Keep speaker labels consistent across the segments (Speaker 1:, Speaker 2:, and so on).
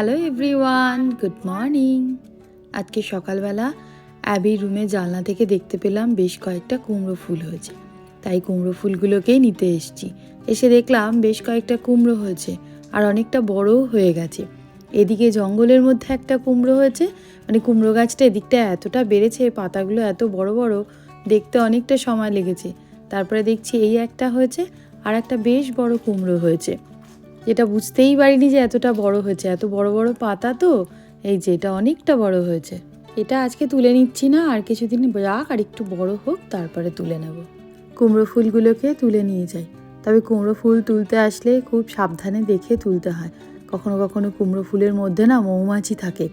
Speaker 1: Hello everyone good morning আজকে সকালবেলা অ্যাবির রুমে জানলা থেকে দেখতে পেলাম বেশ কয়েকটা কুমড়ো ফুল হয়েছে। তাই কুমড়ো ফুলগুলোকেই নিতে এসেছি। এসে দেখলাম বেশ কয়েকটা কুমড়ো হয়েছে আর অনেকটা বড়ও হয়ে গেছে। এদিকে জঙ্গলের মধ্যে একটা কুমড়ো হয়েছে। মানে কুমড়ো গাছটা এদিকটা এতটা বেড়েছে, পাতাগুলো এত বড় বড়, দেখতে অনেকটা সময় লেগেছে। তারপরে দেখছি এই একটা হয়েছে আর একটা বেশ বড় কুমড়ো হয়েছে। যেটা বুঝতেই পারিনি যে এতটা বড় হয়েছে। এত বড় বড় পাতা তো? এই যে, এটা অনেকটা বড় হয়েছে। এটা আজকে তুলে নিচ্ছি না, আর কিছুদিন রাখ আর একটু বড় হোক, তারপরে তুলে নেব। কুমড়ো ফুলগুলোকে তুলে নিয়ে যাই। তবে কুমড়ো ফুল তুলতে আসলে খুব সাবধানে দেখে তুলতে হয়। কখনো কখনো কুমড়ো ফুলের মধ্যে না মৌমাছি থাকে।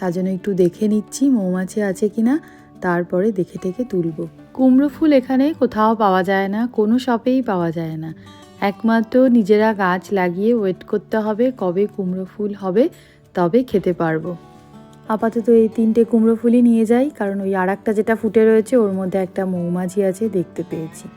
Speaker 1: তার জন্য একটু দেখে নিচ্ছি মৌমাছি আছে কি না তারপরে দেখে টেকে তুলবো। কুমড়ো ফুল এখানে কোথাও পাওয়া যায় না, কোনো শপেই পাওয়া যায় না। একমাত্র নিজেরা গাছ লাগিয়ে ওয়েট করতে হবে কবে কুমড়ো ফুল হবে, তবে খেতে পারব। আপাতত এই তিনটে কুমড়ো ফুলই নিয়ে যাই, কারণ ওই আর যেটা ফুটে রয়েছে, ওর মধ্যে একটা মৌমাছি আছে, দেখতে পেয়েছি।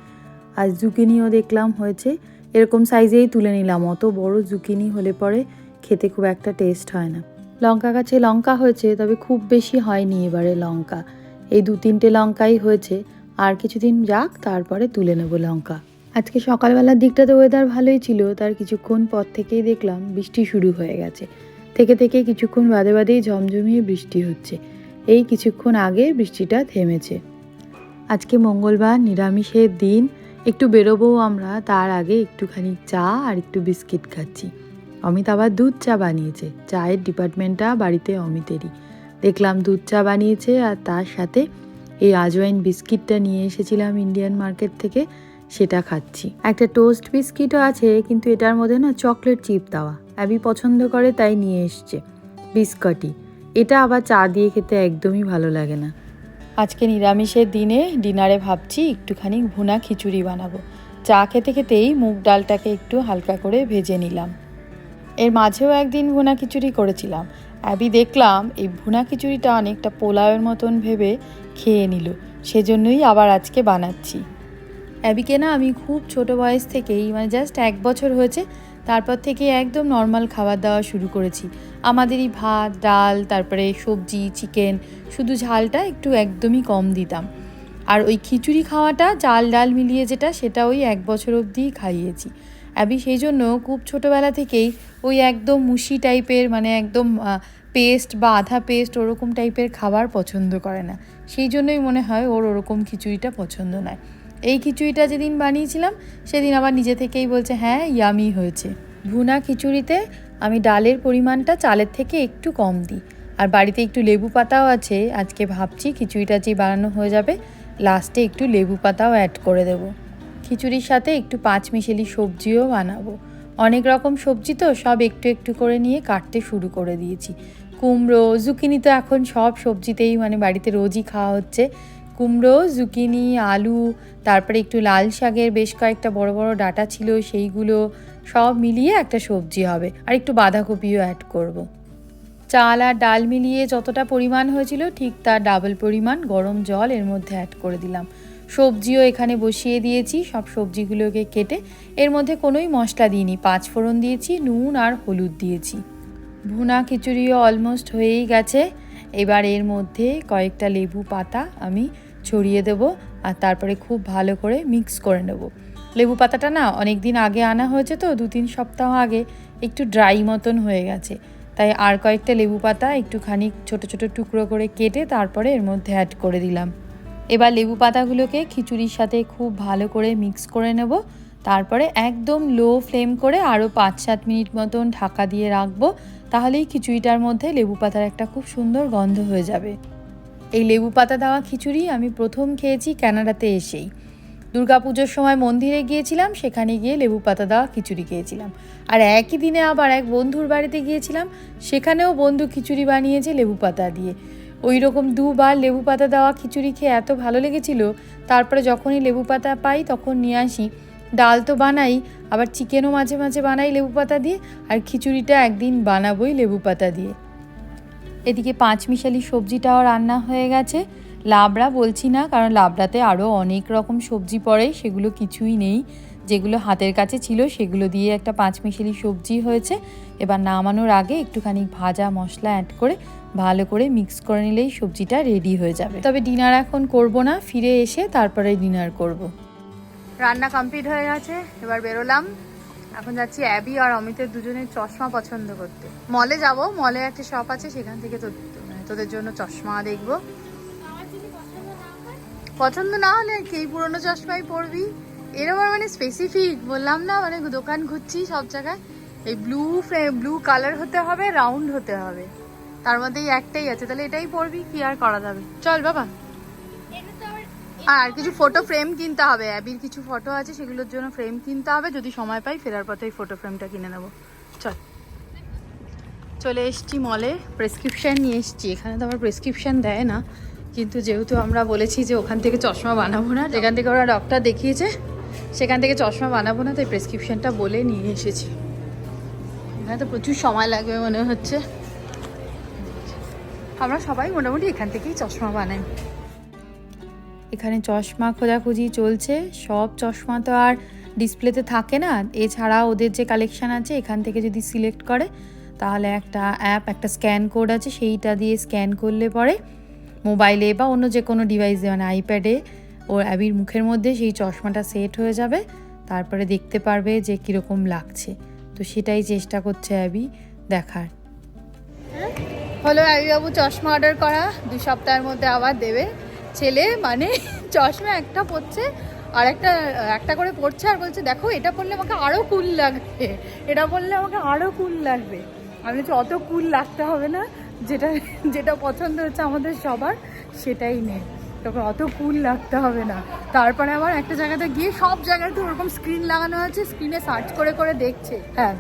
Speaker 1: আর জুকিনিও দেখলাম হয়েছে, এরকম সাইজেই তুলে নিলাম, অত বড় জুকিনি হলে পরে খেতে খুব একটা টেস্ট হয় না। লঙ্কা গাছে লঙ্কা হয়েছে, তবে খুব বেশি হয়নি এবারে লঙ্কা। এই দু তিনটে লঙ্কাই হয়েছে, আর কিছুদিন যাক, তারপরে তুলে নেব লঙ্কা। আজকে সকালবেলার দিকটাতে ওয়েদার ভালোই ছিল, তার কিছুক্ষণ পর থেকেই দেখলাম বৃষ্টি শুরু হয়ে গেছে। থেকে থেকে কিছুক্ষণ বাদে বাদেই ঝমঝমিয়ে বৃষ্টি হচ্ছে। এই কিছুক্ষণ আগে বৃষ্টিটা থেমেছে। আজকে মঙ্গলবার, নিরামিষের দিন। একটু বেরোবো আমরা, তার আগে একটুখানি চা আর একটু বিস্কিট খাচ্ছি। অমিত আবার দুধ চা বানিয়েছে। চায়ের ডিপার্টমেন্টটা বাড়িতে অমিতেরই। দেখলাম দুধ চা বানিয়েছে আর তার সাথে এই আজওয়াইন বিস্কিটটা নিয়ে এসেছিলাম ইন্ডিয়ান মার্কেট থেকে। সেটা খাচ্ছি। একটা টোস্ট বিস্কিটও আছে, কিন্তু এটার মধ্যে না চকলেট চিপ দেওয়া। অ্যাবি পছন্দ করে, তাই নিয়ে এসছে। বিস্কটি এটা আবার চা দিয়ে খেতে একদমই ভালো লাগে না। আজকে নিরামিষের দিনে ডিনারে ভাবছি, একটুখানি ভুনা খিচুড়ি বানাবো। চা খেতে খেতেই মুগ ডালটাকে একটু হালকা করে ভেজে নিলাম। এর মাঝেও একদিন ভুনা খিচুড়ি করেছিলাম। অ্যাবি দেখলাম, এই ভুনা খিচুড়িটা অনেকটা পোলাওয়ের মতন ভেবে খেয়ে নিল। সেজন্যই আবার আজকে বানাচ্ছি। অ্যাবিকে না আমি খুব ছোট বয়স থেকেই মানে জাস্ট এক বছর হয়েছে, তারপর থেকে একদম নর্মাল খাবার দাওয়া শুরু করেছি। আমাদেরই ভাত, ডাল, তারপরে সবজি চিকেন শুধু ঝালটা একটু একদমই কম দিতাম। আর ওই খিচুড়ি খাওয়াটা, চাল, ডাল মিলিয়ে যেটা, সেটা ওই এক বছর অবধিই খাইয়েছি। অ্যাবি সেই জন্য খুব ছোটোবেলা থেকেই ওই একদম মুশি টাইপের মানে একদম পেস্ট বা আধা পেস্ট ওরকম টাইপের খাবার পছন্দ করে না। সেই জন্যই মনে হয় ওর ওরকম খিচুড়িটা পছন্দ নয়। এই খিচুড়িটা যেদিন বানিয়েছিলাম, সেদিন আবার নিজে থেকেই বলছে হ্যাঁ ইয়ামি হয়েছে। ভুনা খিচুড়িতে আমি ডালের পরিমাণটা চালের থেকে একটু কম দিই। আর বাড়িতে একটু লেবু পাতাও আছে, আজকে ভাবছি খিচুড়িটা যে বানানো হয়ে যাবে, লাস্টে একটু লেবু পাতাও অ্যাড করে দেবো। খিচুড়ির সাথে একটু পাঁচ মিশেলি সবজিও বানাবো। অনেক রকম সবজি তো, সব একটু একটু করে নিয়ে কাটতে শুরু করে দিয়েছি। কুমড়ো জুকিনি তো এখন সব সবজিতেই মানে বাড়িতে রোজই খাওয়া হচ্ছে। কুমড়ো জুকিনি আলু, তারপরে একটু লাল শাকের বেশ কয়েকটা বড় বড় ডাটা ছিল, সেইগুলো সব মিলিয়ে একটা সবজি হবে। আর একটু বাঁধাকপিও অ্যাড করব। চাল আর ডাল মিলিয়ে যতটা পরিমাণ হয়েছিল, ঠিক তার ডাবল পরিমাণ গরম জল এর মধ্যে অ্যাড করে দিলাম। সবজিও এখানে বসিয়ে দিয়েছি, সব সবজিগুলোকে কেটে। এর মধ্যে কোনোই মশলা দিইনি, পাঁচ ফোড়ন দিয়েছি, নুন আর হলুদ দিয়েছি। ভুনা খিচুড়িও অলমোস্ট হয়েই গেছে। এবার এর মধ্যে কয়েকটা লেবু পাতা আমি ছড়িয়ে দেবো আর তারপরে খুব ভালো করে মিক্স করে নেব। লেবু পাতাটা না অনেক দিন আগে আনা হয়েছে তো দু তিন সপ্তাহ আগে একটু ড্রাই মতন হয়ে গেছে। তাই আর কয়েকটা লেবু পাতা একটুখানি ছোট ছোট টুকরো করে কেটে তারপরে এর মধ্যে অ্যাড করে দিলাম। এবার লেবু পাতাগুলোকে খিচুড়ির সাথে খুব ভালো করে মিক্স করে নেব। তারপরে একদম লো ফ্লেম করে আরও পাঁচ সাত মিনিট মতন ঢাকা দিয়ে রাখব। তাহলেই খিচুড়িটার মধ্যে লেবু পাতার একটা খুব সুন্দর গন্ধ হয়ে যাবে। এই লেবু পাতা দেওয়া খিচুড়ি আমি প্রথম খেয়েছি ক্যানাডাতে এসেই। দুর্গাপুজোর সময় মন্দিরে গিয়েছিলাম, সেখানে গিয়ে লেবু পাতা দেওয়া খিচুড়ি খেয়েছিলাম। আর একই দিনে আবার এক বন্ধুর বাড়িতে গিয়েছিলাম, সেখানেও বন্ধু খিচুড়ি বানিয়েছে লেবু পাতা দিয়ে। ওই রকম দুবার লেবু পাতা দেওয়া খিচুড়ি খেয়ে এত ভালো লেগেছিল, তারপরে যখনই লেবু পাতা পাই তখন নিয়ে আসি। ডাল তো বানাই, আবার চিকেনও মাঝে মাঝে বানাই লেবু পাতা দিয়ে, আর খিচুড়িটা একদিন বানাবোই লেবু পাতা দিয়ে। এদিকে পাঁচমিশালি সবজিটাও রান্না হয়ে গেছে। লাবড়া বলছি না, কারণ লাবড়াতে আরও অনেক রকম সবজি পড়ে, সেগুলো কিছুই নেই। যেগুলো হাতের কাছে ছিল, সেগুলো দিয়ে একটা পাঁচ মিশালি সবজি হয়েছে। এবার নামানোর আগে একটুখানি ভাজা মশলা অ্যাড করে ভালো করে মিক্স করে নিলেই সবজিটা রেডি হয়ে যাবে। তবে ডিনার এখন করব না, ফিরে এসে তারপরে ডিনার করব। রান্না কমপ্লিট হয়ে গেছে, এবার বেরোলাম। এখন যাচ্ছি অ্যাবি আর অমিতের দুজনের চশমা পছন্দ করতে। মলে যাব, মলে একটা শপ আছে, সেখান থেকে মানে তোদের জন্য চশমা দেখব। পছন্দ না হলে আর কি পুরোনো চশমাই পরবি। এরকম মানে স্পেসিফিক বললাম না মানে দোকান ঘুরছি সব জায়গায়। এই ব্লু ব্লু কালার হতে হবে রাউন্ড হতে হবে। তার মধ্যেই একটাই আছে, তাহলে এটাই পরবি, কি আর করা যাবে। চল, বাবা। আর কিছু ফটো ফ্রেম কিনতে হবে। অ্যাবির কিছু ফটো আছে, সেগুলোর জন্য ফ্রেম কিনতে হবে। যদি সময় পাই, ফেরার পথে এই ফটো ফ্রেমটা কিনে নেব। চল। চলে এসছি মলে প্রেসক্রিপশান নিয়ে এসছি। এখানে তো আমার প্রেসক্রিপশান দেয় না। কিন্তু যেহেতু আমরা বলেছি যে ওখান থেকে চশমা বানাবো না, যেখান থেকে ওরা ডক্টর দেখিয়েছে, সেখান থেকে চশমা বানাবো না, তাই প্রেসক্রিপশানটা বলে নিয়ে এসেছি। এখানে তো প্রচুর সময় লাগবে মনে হচ্ছে। আমরা সবাই মোটামুটি এখান থেকেই চশমা বানাই। এখানে চশমা খোঁজাখুঁজি চলছে। সব চশমা তো আর ডিসপ্লেতে থাকে না। এছাড়া ওদের যে কালেকশান আছে, এখান থেকে যদি সিলেক্ট করে, তাহলে একটা অ্যাপ একটা স্ক্যান কোড আছে, সেইটা দিয়ে স্ক্যান করলে পরে মোবাইলে বা অন্য যে কোনো ডিভাইসে মানে আইপ্যাডে ওর অ্যাবির মুখের মধ্যে সেই চশমাটা সেট হয়ে যাবে। তারপরে দেখতে পারবে যে কীরকম লাগছে। তো সেটাই চেষ্টা করছে অ্যাবি দেখার। হলো অ্যাবিবাবু চশমা অর্ডার করা। দু সপ্তাহের মধ্যে আবার দেবে। ছেলে মানে চশমা একটা পড়ছে আর একটা একটা করে পড়ছে আর বলছে, দেখো, এটা পড়লে আমাকে আরও কুল লাগবে। এটা পড়লে আমাকে আরও কুল লাগবে। আমি বলছি, অত কুল লাগতে হবে না। যেটা যেটা পছন্দ হচ্ছে আমাদের সবার, সেটাই নেই তখন অত কুল লাগতে হবে না। তারপরে আবার একটা জায়গাতে গিয়ে সব জায়গাতে ওরকম স্ক্রিন লাগানো আছে স্ক্রিনে সার্চ করে করে দেখছে। হ্যাঁ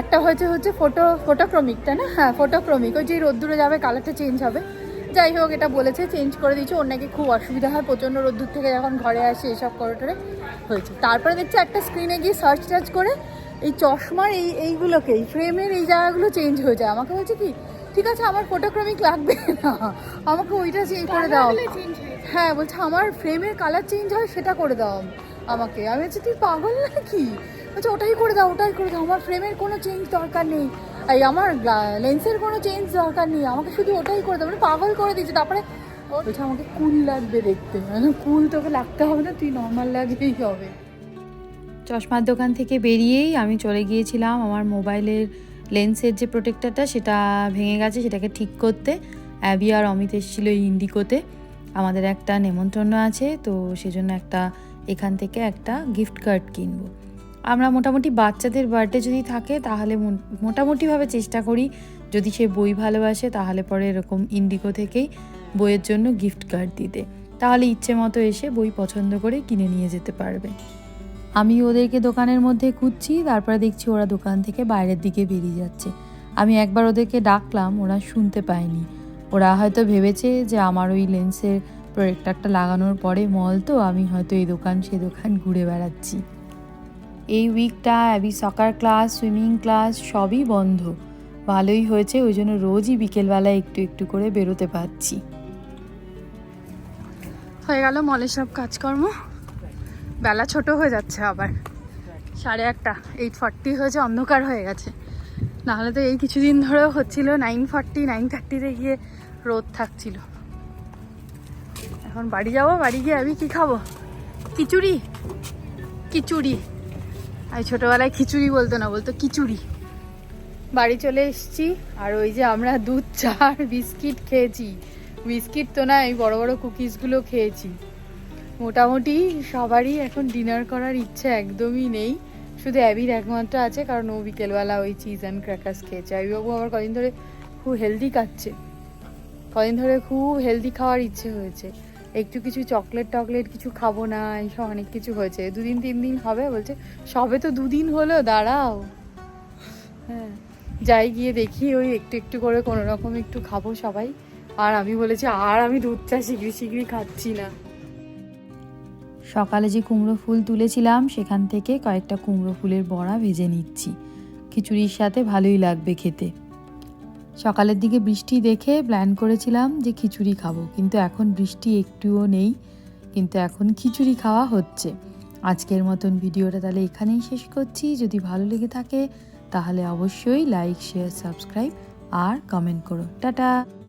Speaker 1: একটা হয়েছে, হচ্ছে ফটো ফটোক্রমিকটা না? হ্যাঁ ফটোক্রমিক ওই যে রোদ্দুরে যাবে কালারটা চেঞ্জ হবে। যাই হোক এটা বলেছে চেঞ্জ করে দিয়েছে। ওর নাকি খুব অসুবিধা হয় প্রচণ্ড রোদ্দুর থেকে যখন ঘরে আসে এসব করে হয়েছে। তারপরে দেখছি একটা স্ক্রিনে গিয়ে সার্চ টার্চ করে এই চশমার এই এইগুলোকে এই ফ্রেমের এই জায়গাগুলো চেঞ্জ হয়ে যায়। আমাকে বলছে কি ঠিক আছে আমার ফটোক্রমিক লাগবে না। আমাকে ওইটা চেঞ্জ করে দাও। হ্যাঁ বলছে আমার ফ্রেমের কালার চেঞ্জ হয় সেটা করে দাও আমাকে। আমি বলছি তুই পাগল নাকি? বলছে ওটাই করে দাও ওটাই করে দাও। আমার ফ্রেমের কোনো চেঞ্জ দরকার নেই। এই আমার লেন্সের কোনো চেঞ্জ দরকার নেই। আমাকে শুধু ওটাই করে দাও। মানে পাগল করে দিয়েছে। তারপরে বলছে, আমাকে কুল লাগবে দেখতে। কুল তোকে লাগতে হবে না, তুই নর্মাল লাগবেই হবে। চশমার দোকান থেকে বেরিয়েই আমি চলে গিয়েছিলাম। আমার মোবাইলের লেন্সের যে প্রোটেক্টারটা সেটা ভেঙে গেছে সেটাকে ঠিক করতে। অ্যাবি আর অমিত এসেছিল ইন্ডিকোতে আমাদের একটা নেমন্তন্ন আছে, তো সেজন্য একটা, এখান থেকে একটা গিফট কার্ড কিনবো। আমরা মোটামুটি বাচ্চাদের বার্থডে যদি থাকে, তাহলে মোটামুটিভাবে চেষ্টা করি যদি সে বই ভালোবাসে, তাহলে পরে এরকম ইন্ডিগো থেকেই বইয়ের জন্য গিফট কার্ড দিতে। তাহলে ইচ্ছে মতো এসে বই পছন্দ করে কিনে নিয়ে যেতে পারবে। আমি ওদেরকে দোকানের মধ্যে খুঁজছি, তারপরে দেখছি ওরা দোকান থেকে বাইরের দিকে বেরিয়ে যাচ্ছে। আমি একবার ওদেরকে ডাকলাম, ওরা শুনতে পায়নি। ওরা হয়তো ভেবেছে যে আমার ওই লেন্সের প্রোডাক্টারটা লাগানোর পরে মল তো আমি হয়তো এই দোকান, সে দোকান ঘুরে বেড়াচ্ছি। এই উইকটা Abby soccer class swimming class সবই বন্ধ। ভালোই হয়েছে, ওই জন্য রোজই বিকেলবেলা একটু একটু করে বেরোতে পারছি। হয়ে গেল মলের সব কাজকর্ম। বেলা ছোট হয়ে যাচ্ছে আবার। সাড়ে আটটা এইট ফর্টি হয়েছে, অন্ধকার হয়ে গেছে। নাহলে তো এই কিছুদিন ধরেও হচ্ছিল নাইন ফর্টি নাইন থার্টিতে গিয়ে রোদ থাকছিল। এখন বাড়ি যাব, বাড়ি গিয়ে আমি কি খাব? খিচুড়ি। খিচুড়ি। আমি ছোটোবেলায় খিচুড়ি বলতো না, বলতো খিচুড়ি। বাড়ি চলে এসেছি, আর ওই যে আমরা দুধ, চা আর বিস্কিট খেয়েছি। বিস্কিট তো না এই বড় বড় কুকিজগুলো খেয়েছি। মোটামুটি সবারই এখন ডিনার করার ইচ্ছে একদমই নেই। শুধু অ্যাবির একমাত্র আছে, কারণ ও বিকেলবেলা ওই চিজ অ্যান্ড ক্র্যাকার্স খেয়েছে। অ্যাবিবাবু আবার কদিন ধরে খুব হেলদি খাচ্ছে। কদিন ধরে খুব হেলদি খাওয়ার ইচ্ছে হয়েছে। একটু কিছু চকলেট টকলেট কিছু খাব না এইসব অনেক কিছু হয়েছে। দুদিন, তিন দিন হবে, বলছে, সবে তো দুদিন হলো, দাঁড়াও। হ্যাঁ যাই গিয়ে দেখি, ওই একটু একটু করে কোনো রকম একটু খাব সবাই। আর আমি বলেছি, আর আমি দুধ চা শিগগিরি শিগগিরি খাচ্ছি না। সকালে যে কুমড়ো ফুল তুলেছিলাম, সেখান থেকে কয়েকটা কুমড়ো ফুলের বড়া ভেজে নিচ্ছি। খিচুড়ির সাথে ভালোই লাগবে খেতে। সকালের দিকে বৃষ্টি দেখে প্ল্যান করেছিলাম যে খিচুড়ি খাব, কিন্তু এখন বৃষ্টি একটুও নেই, কিন্তু এখন খিচুড়ি খাওয়া হচ্ছে। আজকের মতন ভিডিওটা তাহলে এখানেই শেষ করছি। যদি ভালো লেগে থাকে, তাহলে অবশ্যই লাইক শেয়ার সাবস্ক্রাইব আর কমেন্ট করো। টাটা!